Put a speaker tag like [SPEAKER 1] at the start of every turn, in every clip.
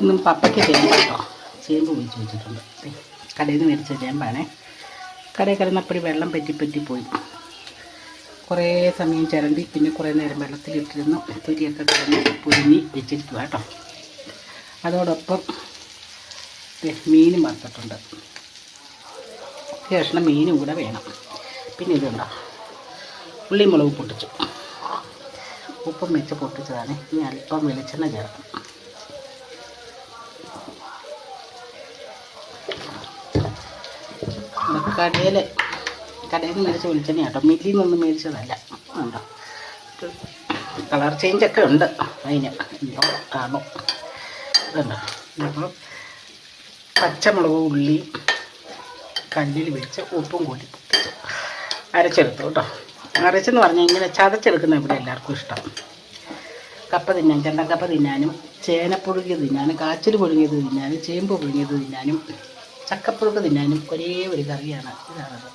[SPEAKER 1] ഇന്നും പപ്പയ്ക്ക് ചേമ്പ് കേട്ടോ ചേമ്പ് ഒഴിച്ച് വെച്ചിട്ടുണ്ട്. കടയിൽ നിന്ന് മേടിച്ച ചേമ്പാണേ. കടയിൽ കിടന്നപ്പോഴും വെള്ളം പറ്റി പറ്റി പോയി. കുറേ സമയം ചിരണ്ടി പിന്നെ കുറേ നേരം വെള്ളത്തിലിട്ടിരുന്നു. തൊരിയൊക്കെ കിടന്ന് പുരിഞ്ഞി വെച്ചിരിക്കുക കേട്ടോ. അതോടൊപ്പം മീനും വറുത്തിട്ടുണ്ട്. കഷ്ണം മീനും കൂടെ വേണം. പിന്നെ ഇതുണ്ടോ ഉള്ളി മുളക് പൊട്ടിച്ചു. ഉപ്പും വെച്ച് പൊട്ടിച്ചതാണ്. ഇനി അല്പം വെളിച്ചെണ്ണ ചേർക്കും. കടയിൽ കടയിൽ നിന്ന് മേടിച്ച വെളിച്ചെണ്ണ കേട്ടോ. മില്ലിൽ നിന്നൊന്നും മേടിച്ചതല്ല. ഉണ്ടോ? കളർ ചേഞ്ചൊക്കെ ഉണ്ട്. അതിന് എന്തോ കാണും. ഇതുണ്ടോ? അപ്പോൾ പച്ചമുളക് ഉള്ളി കല്ലിൽ വെച്ച് ഉപ്പും കൂടി അരച്ചെടുത്തു കേട്ടോ. അരച്ചെന്ന് പറഞ്ഞാൽ ഇങ്ങനെ ചതച്ചെടുക്കുന്ന ഇവിടെ എല്ലാവർക്കും ഇഷ്ടം. കപ്പ തിന്നാൻ ചെണ്ടക്കപ്പ തിന്നാനും ചേനപ്പുഴുകിയത് തിന്നാനും കാച്ചിൽ പുഴുങ്ങിയത് തിന്നാനും ചേമ്പ് പുഴുങ്ങിയത് തിന്നാനും ചക്കപ്പുഴുക്ക് തിന്നാനും ഒരേ ഒരു കറിയാണ്. ഇതാണത്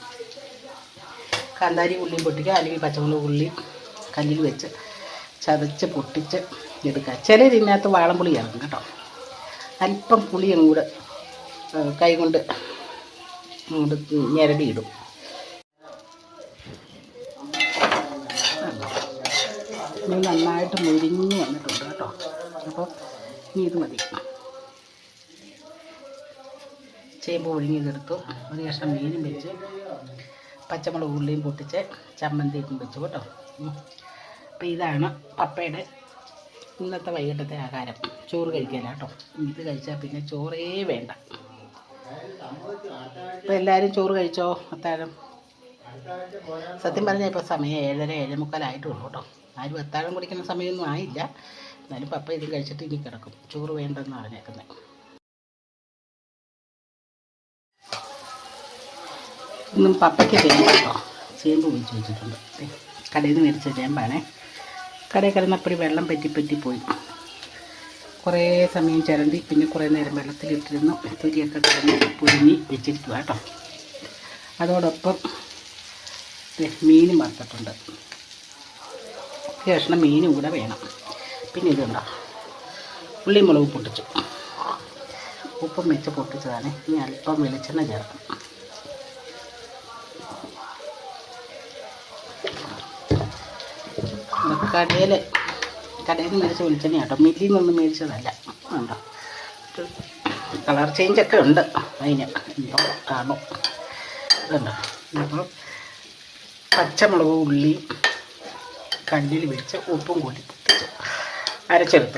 [SPEAKER 1] കാന്താരി ഉള്ളിയും പൊട്ടിക്കുക അല്ലെങ്കിൽ പച്ചമുളക് ഉള്ളി കല്ലിൽ വെച്ച് ചതച്ച് പൊട്ടിച്ച് എടുക്കുക. ചില ഇതിനകത്ത് വാളംപുളി ചേർക്കും കേട്ടോ. അല്പം പുളിയും കൂടെ കൈകൊണ്ട് ഞെരടിയിടും. നന്നായിട്ട് മുരിഞ്ഞ് വന്നിട്ടുണ്ട് കേട്ടോ. അപ്പോൾ ഇനി ഇത് മതി. ചേമ്പ് പുഴുങ്ങിയതെടുത്തു ഒരു കഷ്ണം മീനും വെച്ച് പച്ചമുളക് ഉള്ളിയും പൊട്ടിച്ച് ചമ്മന്തിയും വെച്ചു കേട്ടോ. അപ്പോൾ ഇതാണ് പപ്പയുടെ ഇന്നത്തെ വൈകിട്ടത്തെ ആഹാരം. ചോറ് കഴിക്കാൻ കേട്ടോ. ഇത് കഴിച്ചാൽ പിന്നെ ചോറേ വേണ്ട. അപ്പോൾ എല്ലാവരും ചോറ് കഴിച്ചോ? അത്താഴം? സത്യം പറഞ്ഞാൽ ഇപ്പോൾ സമയം ഏഴര ഏഴേ മുക്കാലായിട്ടുള്ളൂ കേട്ടോ. ആരും അത്താഴം കുടിക്കുന്ന സമയമൊന്നും ആയില്ല. എന്നാലും പപ്പ ഇത് കഴിച്ചിട്ട് ഇനി കിടക്കും. ചോറ് വേണ്ടെന്ന് പറഞ്ഞേക്കുന്നത് ഇന്നും പപ്പയ്ക്ക് ചേമ്പാട്ടോ ചേമ്പ് ഒഴിച്ച് വെച്ചിട്ടുണ്ട്. കടയിൽ നിന്ന് മേടിച്ച ചേമ്പാണേ. കടയിൽ കിടന്നപ്പോഴും വെള്ളം പറ്റി പറ്റി പോയി. കുറേ സമയം ചിരണ്ടി പിന്നെ കുറേ നേരം വെള്ളത്തിലിട്ടിരുന്നു. തൊലിയൊക്കെ കിടന്ന് പുരുങ്ങി വെച്ചിരിക്കുക കേട്ടോ. അതോടൊപ്പം മീനും വറുത്തിട്ടുണ്ട്. കഷ്ണം മീനും കൂടെ വേണം. പിന്നെ ഇതുണ്ടോ ഉള്ളിമുളക് പൊട്ടിച്ചു. ഉപ്പും വെച്ച് പൊട്ടിച്ചതാണ്. ഇനി അല്പം വെളിച്ചെണ്ണ ചേർക്കും. കടയിൽ കടയിൽ നിന്ന് മേടിച്ച വെളിച്ചെണ്ണ കേട്ടോ. മില്ലിൽ നിന്നൊന്നും മേടിച്ചതല്ല. ഉണ്ടോ കളർ ചേഞ്ചൊക്കെ ഉണ്ട് അതിന്. എന്തോ കാണോ ഇതുണ്ടോ അപ്പോൾ പച്ചമുളക് ഉള്ളി കല്ലിൽ വെച്ച് ഉപ്പും കൂടി അരച്ചെടുത്തു.